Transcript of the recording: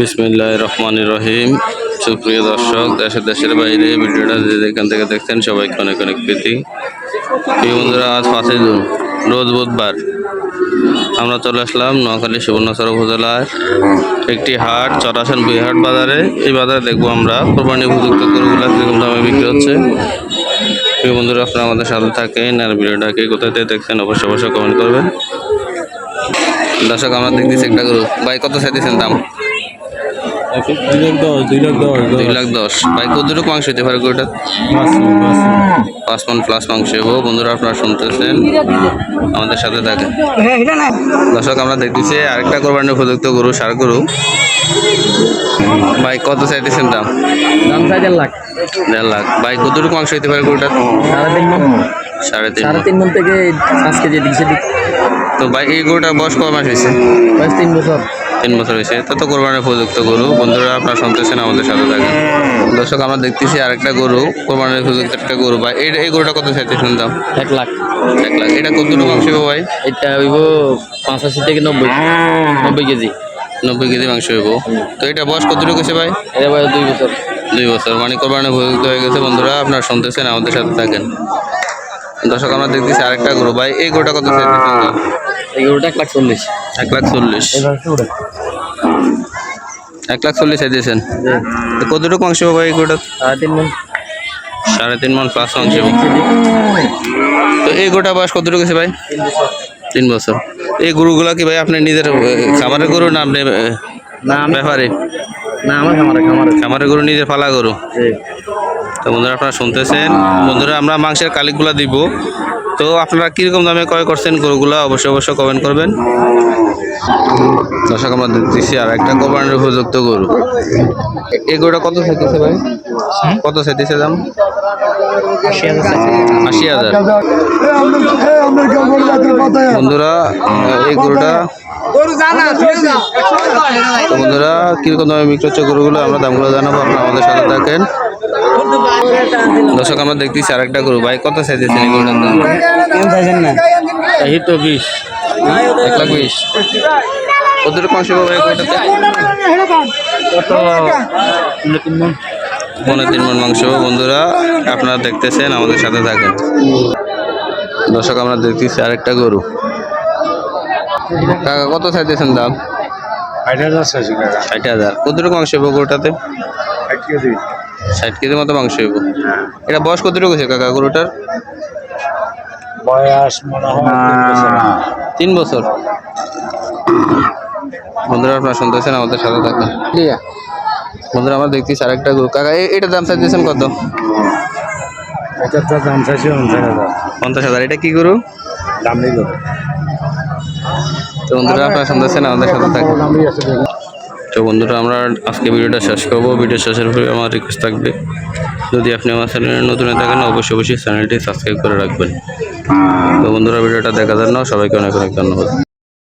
বিসমিল্লাহ রহমান রহিম সুপ্রিয় দর্শক, দেশের দেশের বাইরে ভিডিওটা যেখান থেকে দেখছেন সবাইকে অনেক অনেক প্রীতি। প্রিয় বন্ধুরা, আজ পাঁচই জুন, রোজ বুধবার। আমরা চলে আসলাম নোয়াখালী সুবর্ণচর উপজেলার একটি হাট চরাসন বিহাট বাজারে। এই বাজারে দেখব আমরা কোরবানি উপযুক্ত গরুগুলা কীরকম দামে বিক্রি হচ্ছে। প্রিয় বন্ধুরা, আপনারা আমাদের সাথে থাকেন আর ভিডিওটাকে কোথায় দেখছেন অবশ্যই অবশ্যই কমেন্ট করবেন। দর্শক, আমরা দেখতেছি একটা গরু। ভাই, কত চাইতেছেন দাম? দুই লাখ দশ ভাই কতটুকু মাংস হতে পারে গরুটা পাঁচ মন প্লাস মাংস হব বন্ধুরা আপনারা শুনতেছেন? আমাদের সাথে থাকেন। দর্শক আমরা দেখতেছি আরেকটা কোরবানির উপযুক্ত গরু সার গরু। ভাই কত চাইতেছেন দাম? দাম চাই দেড় লাখ। দেড় লাখ। ভাই কতটুকু মাংস হতে পারে গরুটা সাড়ে তিন মন। সাড়ে তিন সাড়ে তিন মন থেকে পাঁচ কেজি এদিক তো ভাই এই গরুটার বয়স কয় মাস হয়েছে? বয়স তিন বছর। তিন বছর হয়েছে। তা তো কোরবানির উপযুক্ত গরু। বন্ধুরা আপনারা শুনতেছেন আমাদের সাথে থাকেন। দর্শক আমরা দেখতেছি আরেকটা গরু। কোরবানির উপযুক্ত একটা গরু। ভাই এই এই গরুটা কত চাইতেছেন দাম এক লাখ। এক লাখ। এটা কতটুকু মাংস ভাই? এটা হইব পঁচাশি থেকে নব্বই। নব্বই কেজি। নব্বই কেজি মাংস হইব। তো এটা বয়স কতটুকু হয়েছে ভাই? এটা বয়স দুই বছর। দুই বছর। মানে কোরবানির উপযুক্ত হয়ে গেছে। বন্ধুরা আপনারা শুনতেছেন আমাদের সাথে থাকেন। দর্শক আমরা দেখতেছি আরেকটা গরু। ভাই এই গরুটা কত চাইতেছেন দাম এই গরুটা এক লাখ চল্লিশ। এক লাখ চল্লিশ। এক লাখ চল্লিশ কতটুকু মাংস হইব ভাই এই গরুটা সাড়ে তিন মন। সাড়ে তিন মন প্লাস হইব তো এই গরুটা বয়স কতটুকু হয়েছে ভাই? তিন বছর। তিন বছর। এই গরুগুলা কি ভাই আপনি নিজের খামারের গরু না আপনি না ব্যাপারে? না আমার খামারে খামারে। খামারের গরু নিজের পালা গরু? তো বন্ধুরা আপনারা শুনতেছেন। বন্ধুরা আমরা মাংসের কালিকগুলা দিব। তো আপনারা কীরকম দামে ক্রয় করছেন গরুগুলা অবশ্যই অবশ্যই কমেন্ট করবেন। দর্শক, আমরা দেখতেছি আর একটা কোরবানির উপযুক্ত গরু। এই গরুটা কত চাইতেছে ভাই? কত চাইতেছে দাম? আশি হাজার। বন্ধুরা, এই গরুটা বন্ধুরা, কীরকম দামে বিক্রি হচ্ছে গরুগুলো আমরা দামগুলো জানাব, আপনারা আমাদের সাথে থাকেন। দর্শক আমরা দেখতেছি আর একটা গরু। ভাই কত চাইতেছেন এই গরুটার দাম? চাইছেন না? এই তো বিশ। এক লাখ বিশ। পাবো এই গরুটাতে? কত মন পনেরো তিন মন মাংস বন্ধুরা আপনারা দেখতেছেন আমাদের সাথে থাকেন। দর্শক আমরা দেখতেছি আরেকটা গরু। কাকা কত চাইতেছেন দাম? ষাট হাজার ষাট হাজার। কতটুকু মাংস গরুটাতে? ষাট কেজি। ষাট কেজির মতো মাংস হইব। এটা বয়স কতটুকু হয়েছে কাকা গরুটার? বয়স তিন বছর। তিন বছর? বন্ধুরা আপনারা শুনতেছেন আমাদের সাথে থাকেন বন্ধুরা আমরা দেখতেছি আরেকটা গরু। কাকা এ- এটার দাম চাইতেছেন কত? এটার দাম চাইছি পঞ্চাশ হাজার। পঞ্চাশ হাজার। এটা কি গরু? দাম নেই কত তো বন্ধুরা আপনারা শুনতেছেন আমাদের সাথে থাকেন আছে তো বন্ধুরা, আমরা আজকে ভিডিওটা শেষ করব। ভিডিও শেষের পরে আমার রিকোয়েস্ট থাকবে, যদি আপনি আমার চ্যানেলে নতুন থাকেন, অবশ্যই অবশ্যই চ্যানেলটি সাবস্ক্রাইব করে রাখবেন। তো বন্ধুরা, ভিডিওটা দেখার জন্য সবাইকে অনেক অনেক ধন্যবাদ।